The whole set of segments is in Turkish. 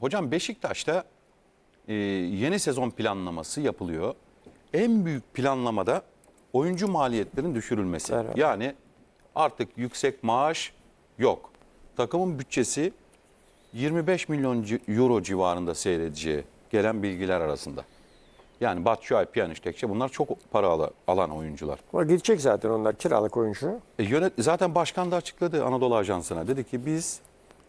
Hocam Beşiktaş'ta e, yeni sezon planlaması yapılıyor. En büyük planlamada oyuncu maliyetlerinin düşürülmesi. Evet. Yani artık yüksek maaş yok. Takımın bütçesi 25 milyon euro civarında seyredeceği gelen bilgiler arasında. Yani Batshuayi, Pjanic, Tekçe bunlar çok para ala- alan oyuncular. Ama gidecek zaten onlar kiralık oyuncu. E, yönet, zaten başkan da açıkladı Anadolu Ajansı'na. Dedi ki biz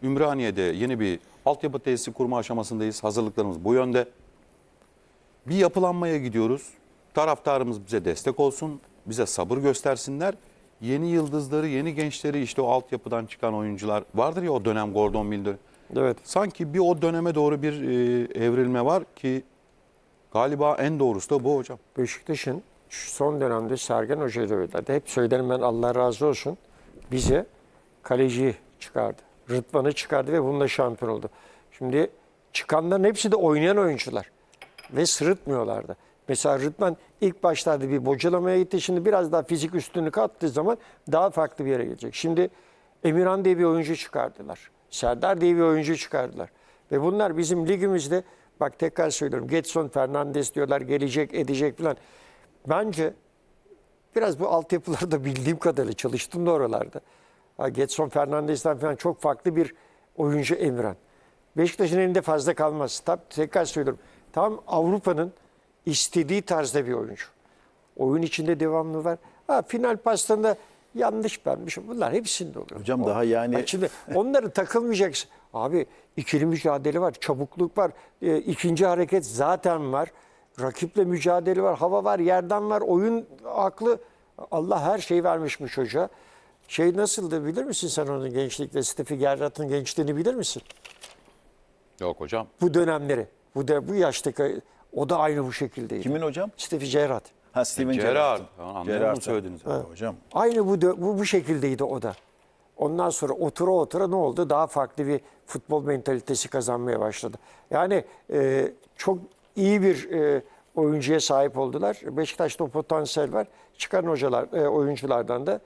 Ümraniye'de yeni bir altyapı tesisi kurma aşamasındayız. Hazırlıklarımız bu yönde. Bir yapılanmaya gidiyoruz. Taraftarımız bize destek olsun. Bize sabır göstersinler. Yeni yıldızları, yeni gençleri işte o altyapıdan çıkan oyuncular vardır ya o dönem Gordon Milder. Evet. Sanki bir o döneme doğru bir e, evrilme var ki galiba en doğrusu da bu hocam. Beşiktaş'ın son dönemde Sergen Hoca'yı da öyle. Hep söylerim ben Allah razı olsun. Bize kaleci çıkardı. Rıdvan'ı çıkardı ve bununla şampiyon oldu. Şimdi çıkanların hepsi de oynayan oyuncular. Ve sırıtmıyorlardı. Mesela Rıdvan ilk başlarda bir bocalamaya gitti. Şimdi biraz daha fizik üstünlük attığı zaman daha farklı bir yere gelecek. Şimdi Emirhan diye bir oyuncu çıkardılar. Serdar diye bir oyuncu çıkardılar. Ve bunlar bizim ligimizde bak tekrar söylüyorum Getson Fernandes diyorlar gelecek edecek falan. Bence biraz bu altyapılarda bildiğim kadarıyla çalıştım da oralarda. Getson Fernandes'ten falan çok farklı bir oyuncu Emirhan. Beşiktaş'ın elinde fazla kalmaz. Tabii tekrar söylüyorum. Tam Avrupa'nın istediği tarzda bir oyuncu. Oyun içinde devamlı var. Ha, final paslarında yanlış vermiş. Bunlar hepsinde oluyor. Hocam O- daha yani- şimdi onları takılmayacaksın. Abi ikili mücadele var, çabukluk var, e, ikinci hareket zaten var. Rakiple mücadele var, hava var, yerden var, oyun aklı. Allah her şeyi vermiş bu çocuğa. Şey nasıldı bilir misin sen onun gençlikte? Steffi Gerrard'ın gençliğini bilir misin? Yok hocam. Bu dönemleri. Bu de bu yaştaki o da aynı bu şekildeydi. Kimin hocam? Steffi Gerrard. Ha Steven Gerrard. Gerrard. söylediğinizi. Ha, Hocam. Aynı bu, dö- bu bu şekildeydi o da. Ondan sonra otura otura ne oldu? Daha farklı bir futbol mentalitesi kazanmaya başladı. Yani e, çok iyi bir e, oyuncuya sahip oldular. Beşiktaş'ta o potansiyel var. Çıkan hocalar, e, oyunculardan da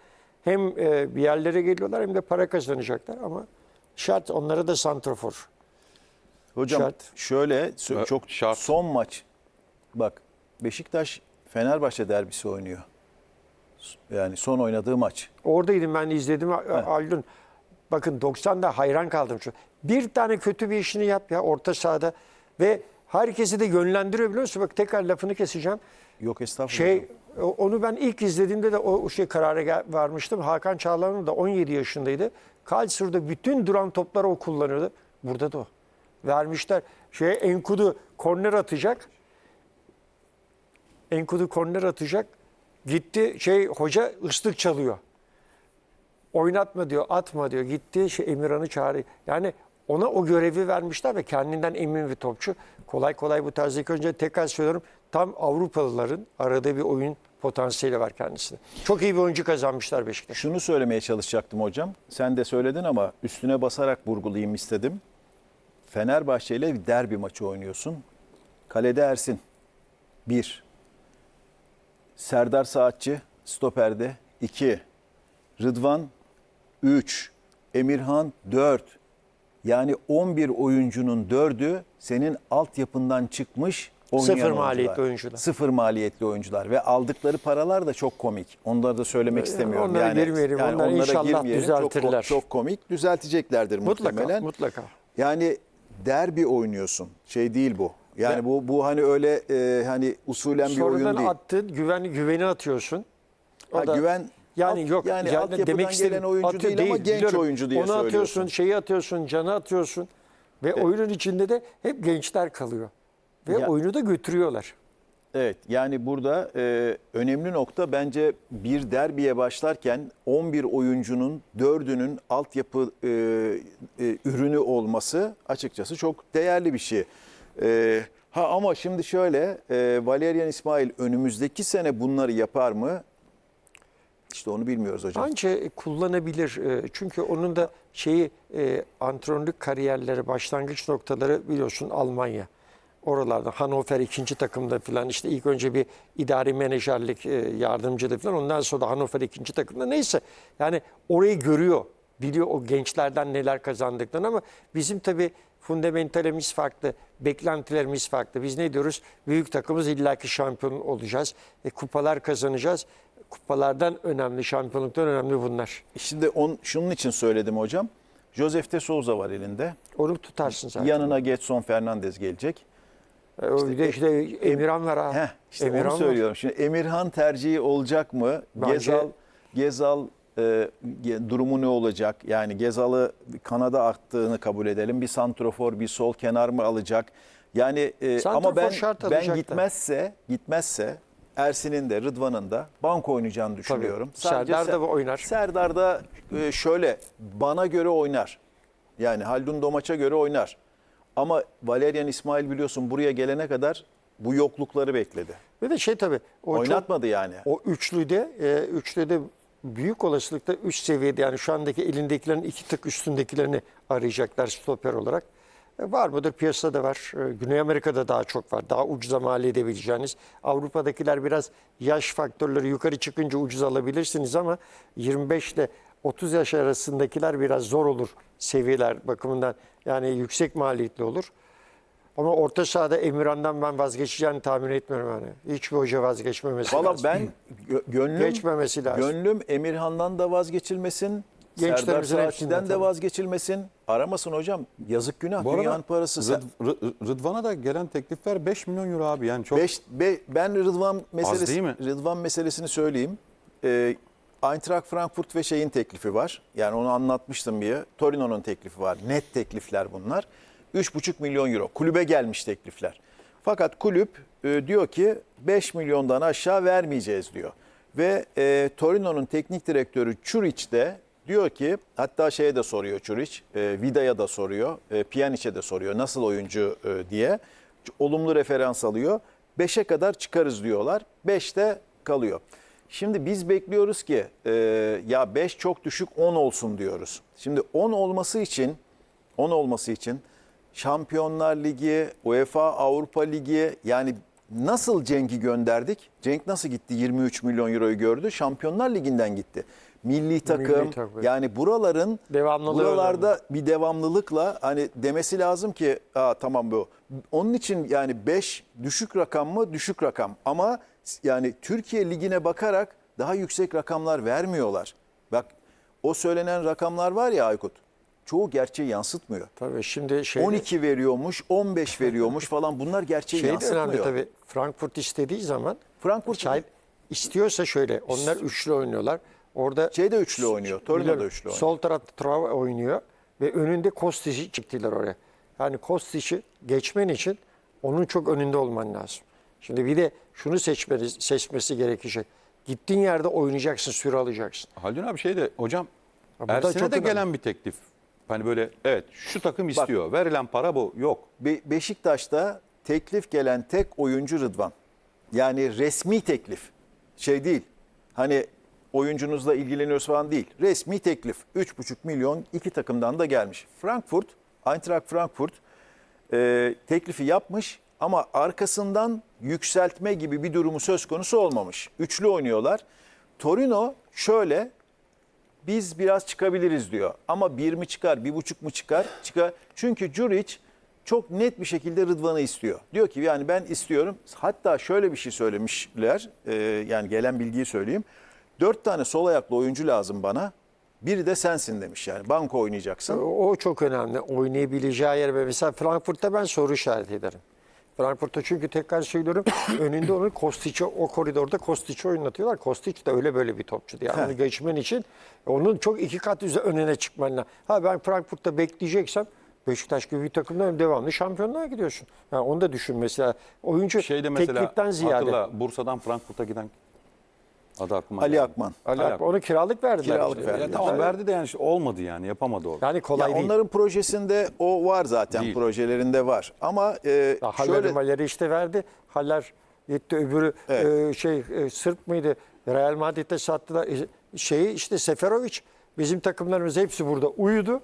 hem e, bir yerlere geliyorlar hem de para kazanacaklar ama şart onlara da santrafor. Hocam Şart. şöyle çok şart. son maç. Bak Beşiktaş Fenerbahçe derbisi oynuyor. Yani son oynadığı maç. Oradaydım ben izledim Aldın. Bakın 90'da hayran kaldım. Şu. Bir tane kötü bir işini yap ya orta sahada ve herkesi de yönlendiriyor biliyor musun? Bak tekrar lafını keseceğim. Yok estağfurullah. Şey onu ben ilk izlediğimde de o şey karara varmıştım. Hakan Çağlayan da 17 yaşındaydı. Karlsruhe'da bütün duran topları o kullanıyordu. Burada da o. Vermişler. Şey Enkudu korner atacak. Enkudu korner atacak. Gitti şey hoca ıslık çalıyor. Oynatma diyor, atma diyor. Gitti şey Emirhan'ı çağırıyor. Yani ona o görevi vermişler ve kendinden emin bir topçu. Kolay kolay bu tarzdaki önce tekrar söylüyorum. Tam Avrupalıların aradığı bir oyun potansiyeli var kendisine. Çok iyi bir oyuncu kazanmışlar Beşiktaş. Şunu söylemeye çalışacaktım hocam. Sen de söyledin ama üstüne basarak vurgulayayım istedim. Fenerbahçe ile bir derbi maçı oynuyorsun. Kalede Ersin. 1. Serdar Saatçi stoperde 2. Rıdvan 3. Emirhan 4. Yani 11 oyuncunun 4'ü senin altyapından çıkmış oynayan Sıfır maliyetli oyuncular. Sıfır maliyetli oyuncular ve aldıkları paralar da çok komik. Onları da söylemek istemiyorum. onlara girmeyelim. Onlar inşallah düzeltirler. Çok, çok komik. Düzelteceklerdir Mutlaka, muhtemelen. mutlaka. Yani derbi oynuyorsun. Şey değil bu. Yani bu bu hani öyle e, hani usulen bir oyun Sonradan değil. attın, güven, güveni atıyorsun. O Ha, da- güven yani yok yani yani altyapıdan demek gelen istedim. oyuncu atıyor değil ama genç biliyorum. oyuncu diye Onu atıyorsun, söylüyorsun. şeyi atıyorsun, canı atıyorsun ve oyunun içinde de hep gençler kalıyor. Ve Ya- oyunu da götürüyorlar. Evet yani burada e, önemli nokta bence bir derbiye başlarken 11 oyuncunun 4'ünün altyapı e, e, ürünü olması açıkçası çok değerli bir şey. E, ha ama şimdi şöyle e, Valerian İsmail önümüzdeki sene bunları yapar mı? İşte onu bilmiyoruz hocam. Bence kullanabilir. E, Çünkü onun da şeyi e, antrenörlük kariyerleri, başlangıç noktaları biliyorsun Almanya. Oralarda Hannover ikinci takımda falan işte ilk önce bir idari menajerlik e, yardımcılığı falan ondan sonra da Hannover ikinci takımda neyse. Yani orayı görüyor. Biliyor o gençlerden neler kazandıklarını ama bizim tabii Fundamentalimiz farklı, beklentilerimiz farklı. Biz ne diyoruz? Büyük takımız illaki şampiyon olacağız. E, kupalar kazanacağız. Kupalardan önemli, şampiyonluktan önemli bunlar. Şimdi on, şunun için söyledim hocam. Josef de Souza var elinde. Onu tutarsın zaten. Yanına Getson Fernandez gelecek. E, o bir de işte Emirhan var ha. Heh, işte Emirhan onu var. söylüyorum. Şimdi Emirhan tercihi olacak mı? Bence- Gezal Gezal e, durumu ne olacak? Yani Gezal'ı Kanada attığını kabul edelim. Bir santrofor, bir sol kenar mı alacak? Yani e, Santrofor ama ben ben gitmezse gitmezse Ersin'in de Rıdvan'ın da banko oynayacağını düşünüyorum. Sadece Serdar da oynar. Serdar da e, şöyle bana göre oynar. Yani Haldun Domaç'a göre oynar. Ama Valerian İsmail biliyorsun buraya gelene kadar bu yoklukları bekledi. Ve de şey tabii. O çok- Oynatmadı yani. O üçlüde, e, üçlüde büyük olasılıkla üst seviyede yani şu andaki elindekilerin iki tık üstündekilerini arayacaklar stoper olarak. E, var mıdır? Piyasada var. E, Güney Amerika'da daha çok var. Daha ucuza mal edebileceğiniz. Avrupa'dakiler biraz yaş faktörleri yukarı çıkınca ucuz alabilirsiniz ama 25 ile 30 yaş arasındakiler biraz zor olur seviyeler bakımından. Yani yüksek maliyetli olur. Ama orta sahada Emirhan'dan ben vazgeçeceğini tahmin etmiyorum yani. Hiçbir hoca vazgeçmemesi Valla lazım. ben gö- gönlüm Geçmemesi lazım. Gönlüm Emirhan'dan da vazgeçilmesin. Serdar Gençlerimizin hepsinden de tabii. vazgeçilmesin. Aramasın hocam. Yazık günah. Bu arada Dünyanın parası. Sen- Rıd- Rı- Rıdvan'a da gelen teklifler 5 milyon euro abi. Yani çok Beş, be- ben Rıdvan meselesi, değil mi? Rıdvan meselesini söyleyeyim. Ee, Eintracht Frankfurt ve şeyin teklifi var. Yani onu anlatmıştım bir. Torino'nun teklifi var. Net teklifler bunlar. 3,5 milyon euro. Kulübe gelmiş teklifler. Fakat kulüp e, diyor ki 5 milyondan aşağı vermeyeceğiz diyor. Ve e, Torino'nun teknik direktörü Çuriç de diyor ki hatta şeye de soruyor Çuriç, e, Vida'ya da soruyor, e, Pjanic'e de soruyor nasıl oyuncu e, diye. Olumlu referans alıyor. 5'e kadar çıkarız diyorlar. 5'te kalıyor. Şimdi biz bekliyoruz ki e, ya 5 çok düşük 10 olsun diyoruz. Şimdi 10 olması için 10 olması için Şampiyonlar Ligi, UEFA Avrupa Ligi yani nasıl Cenk'i gönderdik? Cenk nasıl gitti 23 milyon euroyu gördü? Şampiyonlar Ligi'nden gitti. Milli takım takım. yani buraların buralarda bir devamlılıkla hani demesi lazım ki Aa, tamam bu. Onun için yani 5 düşük rakam mı? Düşük rakam. Ama yani Türkiye ligine bakarak daha yüksek rakamlar vermiyorlar. Bak o söylenen rakamlar var ya Aykut. Çoğu gerçeği yansıtmıyor. Tabii şimdi şey 12 veriyormuş, 15 veriyormuş falan bunlar gerçeği şey yansıtmıyor. önemli tabii. Frankfurt istediği zaman Frankfurt Çay istiyorsa şöyle onlar üçlü oynuyorlar. Orada şey de üçlü oynuyor. Torino da üçlü oynuyor. Sol tarafta Trava oynuyor ve önünde Kostic'i çıktılar oraya. Yani Kostic'i geçmen için onun çok önünde olman lazım. Şimdi bir de şunu seçmeni, seçmesi gerekecek. Gittiğin yerde oynayacaksın, süre alacaksın. Haldun abi şey de hocam da Ersin'e çok de önemli. gelen bir teklif. Hani böyle evet şu takım istiyor. Verilen para bu. Yok. Be- Beşiktaş'ta teklif gelen tek oyuncu Rıdvan. Yani resmi teklif. Şey değil. Hani oyuncunuzla ilgileniyoruz falan değil. Resmi teklif. 3,5 milyon iki takımdan da gelmiş. Frankfurt, Eintracht Frankfurt e, teklifi yapmış ama arkasından yükseltme gibi bir durumu söz konusu olmamış. Üçlü oynuyorlar. Torino şöyle biz biraz çıkabiliriz diyor. Ama bir mi çıkar, bir buçuk mu çıkar? Çıkar. Çünkü Curic çok net bir şekilde Rıdvan'ı istiyor. Diyor ki yani ben istiyorum. Hatta şöyle bir şey söylemişler. e, yani gelen bilgiyi söyleyeyim. Dört tane sol ayaklı oyuncu lazım bana. Biri de sensin demiş yani. Banko oynayacaksın. O çok önemli. Oynayabileceği yer mesela Frankfurt'ta ben soru işareti ederim. Frankfurt'ta çünkü tekrar söylüyorum önünde onu Kostic'i o koridorda Kostic'i oynatıyorlar. Kostic de öyle böyle bir topçuydu. Yani onu geçmen için onun çok iki kat üze önüne çıkman lazım. Ha ben Frankfurt'ta bekleyeceksem Beşiktaş gibi bir takımda devamlı şampiyonluğa gidiyorsun. Yani onu da düşün mesela. Oyuncu Şeyde mesela tekliften ziyade. hatırla Bursa'dan Frankfurt'a giden adı aklıma Ali. Akman. Ali Akman, onu kiralık verdiler. Kiralık işte. verdiler. Ya tamam verdi de yani işte olmadı yani yapamadı orada. Yani kolay Ya değil. onların projesinde o var zaten Değil. projelerinde var. Ama e, Ya Haller'i şöyle Maller'i işte verdi. Haller gitti öbürü Evet. e, şey e, Sırp mıydı? Real Madrid'de sattılar. E, şeyi işte Seferovic bizim takımlarımız hepsi burada uyudu.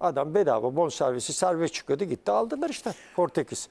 Adam bedava bonservisi serbest çıkıyordu gitti aldılar işte Portekiz.